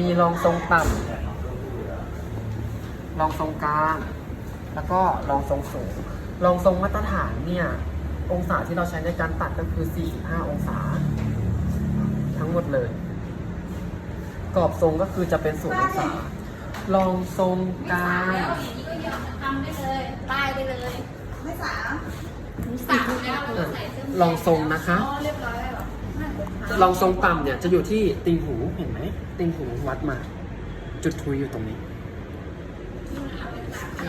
มีรองทรงต่ำรองทรงกลาง แล้วก็รองทรงสูง รองทรงมาตรฐานเนี่ย องศาที่เราใช้ในการตัดก็คือ 45 องศา ทั้งหมดเลย กรอบทรงก็คือจะเป็นศูนย์องศา รองทรงกลางแล้วอย่างนี้ก็ยอมทำได้เลยป้ายได้เลย ไม่สามหนูสั่งแล้วเราใส่เสื้อลองทรงนะคะ อ๋อเรียบร้อยแล้วเหรอ ไม่ผมลองทรงต่ำเนี่ยจะอยู่ที่ติงหูเห็นไหมติงหูวัดมา จุดทุยอยู่ตรงนี้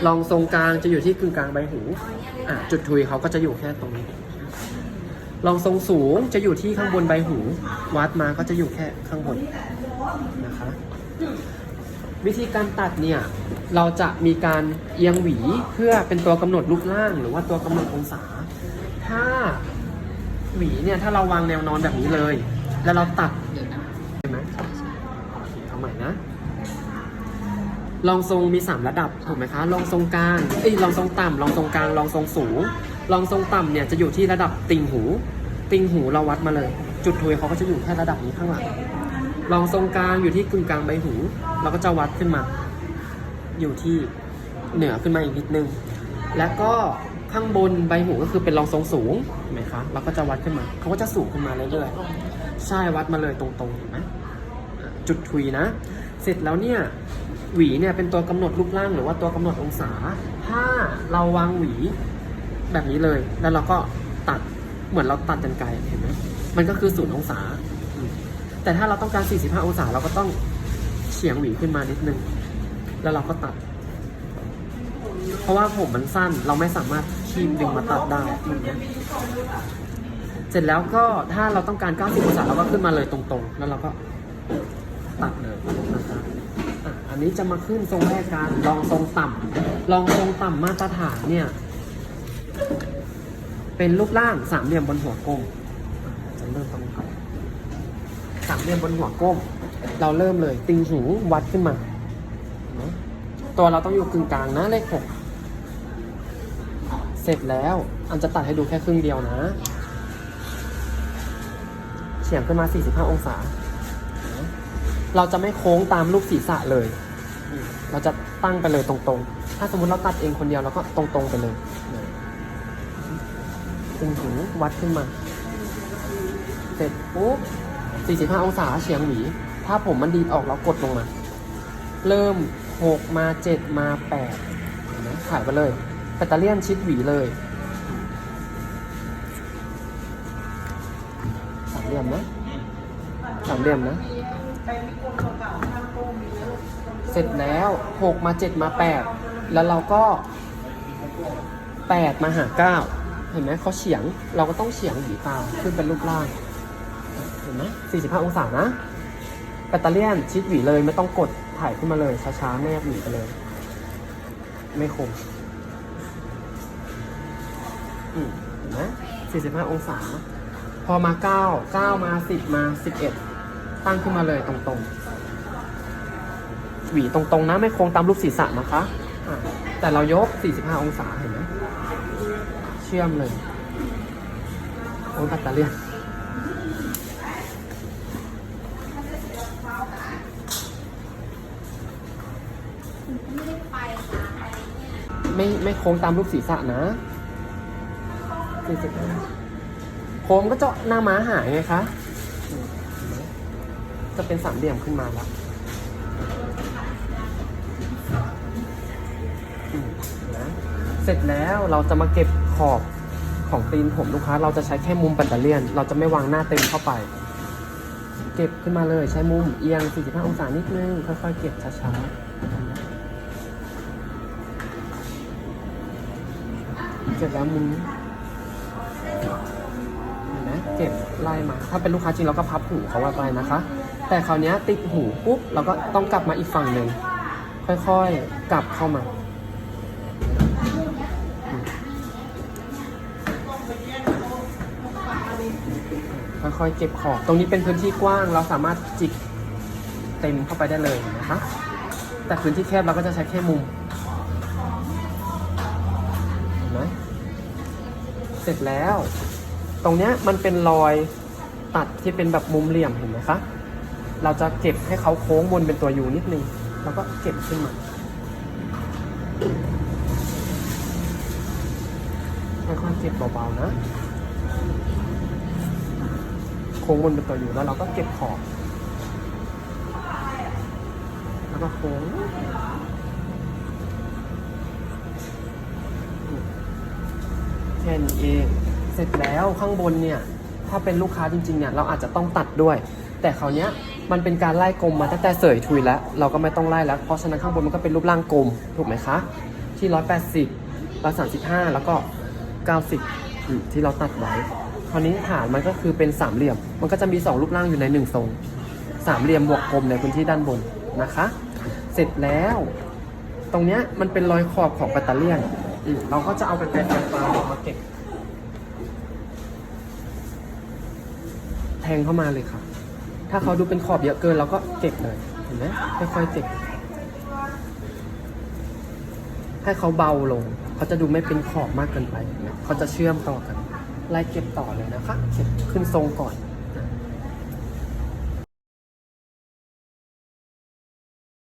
ลองทรงกลางจะอยู่ที่กึ่งกลางใบหูอะจุดทุยเขาก็จะอยู่แค่ตรงนี้ ลองทรงสูงจะอยู่ที่ข้างบนใบหู วัดมาก็จะอยู่แค่ข้างบนนะคะวิธีการตัดเนี่ยเราจะมีการเอียงหวีเพื่อเป็นตัวกำหนดรูปร่าง หรือว่าตัวกำหนดองศา ถ้าหวีเนี่ยถ้าเราวางแนวนอนแบบนี้เลย แล้วเราตัดเดี๋ยวนะใช่ไหมโอเคเอาใหม่นะลองทรงมี 3 ระดับถูกไหมคะลองทรงกลางเอ้ยลองทรงต่ำลองทรงกลางลองทรงสูงลองทรงต่ำเนี่ยจะอยู่ที่ระดับติ่งหู ติ่งหูเราวัดมาเลย จุดทุยเขาก็จะอยู่แค่ระดับนี้ข้างหลังลองทรงกลางอยู่ที่กึ่งกลางใบหู เราก็จะวัดขึ้นมา อยู่ที่เหนือขึ้นมาอีกนิดนึง แล้วก็ ข้างบนใบหูก็คือเป็นรองทรงสูงเห็นไหมคะเราก็จะวัดขึ้นมาเขาก็จะสูงขึ้นมาเรื่อยๆใช่วัดมาเลยตรงๆเห็นไหมจุดทุยนะ เสร็จแล้วเนี่ยหวีเนี่ยเป็นตัวกำหนดรูปร่างหรือว่าตัวกำหนดองศา ถ้าเราวางหวีแบบนี้เลย แล้วเราก็ตัดเหมือนเราตัดกันไกลเห็นไหมมันก็คือศูนย์องศา แต่ถ้าเราต้องการ 45 องศาเราก็ต้องเฉียงหวีขึ้นมานิดนึง แล้วเราก็ตัด เพราะว่าผมมันสั้นเราไม่สามารถ คีบดึงมาตัดได้เสร็จแล้วก็ถ้าเราต้องการ 90องศาเราก็ขึ้นมาเลยตรงๆ แล้วเราก็ตัดเลยนะครับอันนี้จะมาขึ้นทรงแรกกันลองทรงต่ำลองทรงต่ำมาตรฐานเนี่ย เป็นรูปร่างสามเหลี่ยมบนหัวกลมจะเริ่มตรงนี้ก่อนสามเหลี่ยมบนหัวกลมเราเริ่มเลย ติงหูวัดขึ้นมา ตัวเราต้องอยู่กึ่งกลางนะเลขหก ร็จแล้ว อันจะตัดให้ดูแค่ครึ่งเดียวนะ เฉียงขึ้นมา 45 องศา เราจะไม่โค้งตามลูกศีรษะเลย เราจะตั้งไปเลยตรงๆ ถ้าสมมติเราตัดเองคนเดียวเราก็ตรงๆไปเลยตึงหูวัดขึ้นมา เสร็จปุ๊บ 45 องศาเฉียงหวี ถ้าผมมันดีดออกเรากดลงมา เริ่ม 6 มา 7 มา8เห็นไหมถ่ายไปเลย แบตเตอรี่ยนชิดหวีเลยสามเหลี่ยมนะสามเหลี่ยมนะ เสร็จแล้วหกมาเจ็ดมาแปดแล้วเราก็แปดมาหาเก้าเห็นไหมเขาเฉียงเราก็ต้องเฉียงหวีตามขึ้นเป็นรูปร่างเห็นไหมสี่สิบห้าองศานะแบตเตอรี่ยนชิดหวีเลยไม่ต้องกดถ่ายขึ้นมาเลยช้าๆแนบหวีไปเลย ไม่คม อืมเห็นไหมสี่สิบห้าองศา พอมาเก้าเก้ามาสิบมาสิบเอ็ดตั้งขึ้นมาเลยตรงๆ หวีตรงๆนะไม่โค้งตามรูปศีรษะนะคะะแต่เรายก 45 องศาเห็นไหมเชื่อมเลยโอ้ยแบตเตอรี่ยนไม่ได้ไปหาเนี่ยไม่ไม่โค้งตามรูปศีรษะนะ 45โค้งก็จะหน้าม้าหายไงคะ จะเป็นสามเหลี่ยมขึ้นมาแล้วเสร็จแล้วเราจะมาเก็บขอบของตีนผมลูกค้า เราจะใช้แค่มุมแบตเรียน เราจะไม่วางหน้าเต็มเข้าไป เก็บขึ้นมาเลยใช้มุมเอียง 45 องศานิดนึง ค่อยๆ เก็บช้าๆ เสร็จแล้วมุมนี้ เห็นไหมเก็บไล่มา ถ้าเป็นลูกค้าจริงเราก็พับหูเขาไว้ไปนะคะ แต่คราวนี้ติดหูปุ๊บเราก็ต้องกลับมาอีกฝั่งหนึ่งค่อยๆกลับเข้ามาค่อยๆเก็บขอบตรงนี้เป็นพื้นที่กว้าง เราสามารถจิกเต็มเข้าไปได้เลยนะคะ แต่พื้นที่แคบเราก็จะใช้แค่มุมเห็นไหมเสร็จแล้ว ตรงเนี้ยมันเป็นรอยตัดที่เป็นแบบมุมเหลี่ยมเห็นไหมคะ เราจะเก็บให้เขาโค้งบนเป็นตัวยูนิดนึง แล้วก็เก็บขึ้นมา ค่อยๆเก็บเบาๆนะ โค้งบนเป็นตัวยูแล้วเราก็เก็บขอบ แล้วก็โค้งแค่นี้เอง ร็จแล้วข้างบนเนี่ยถ้าเป็นลูกค้าจริงๆเนี่ยเราอาจจะต้องตัดด้วย แต่คราวเนี้ยมันเป็นการไล่กลมมาตั้งแต่เสยทุยแล้ว เราก็ไม่ต้องไล่แล้ว เพราะฉะนั้นข้างบนมันก็เป็นรูปร่างกลมถูกไหมคะที่180 135แล้วก็90อืมที่เราตัดไว้คราวนี้ฐานมันก็คือเป็นสามเหลี่ยม มันก็จะมี2รูปร่างอยู่ใน1ทรงสามเหลี่ยมบวกกลมในพื้นที่ด้านบนนะคะ เสร็จแล้ว ตรงเนี้ยมันเป็นรอยขอบของแบตเตอรี่อืมเราก็จะเอาไปเป็นไฟฟ้าออกมาเก็บ แท งเข้ามาเลยค่ะ ถ้าเขาดูเป็นขอบเยอะเกินเราก็เจ็บเลย เห็นไหมค่อยๆเจ็บ ให้เขาเบาลง เขาจะดูไม่เป็นขอบมากเกินไปเห็นไหมเขาจะเชื่อมต่อกัน ไล่เก็บต่อเลยนะคะ เก็บขึ้นทรงก่อน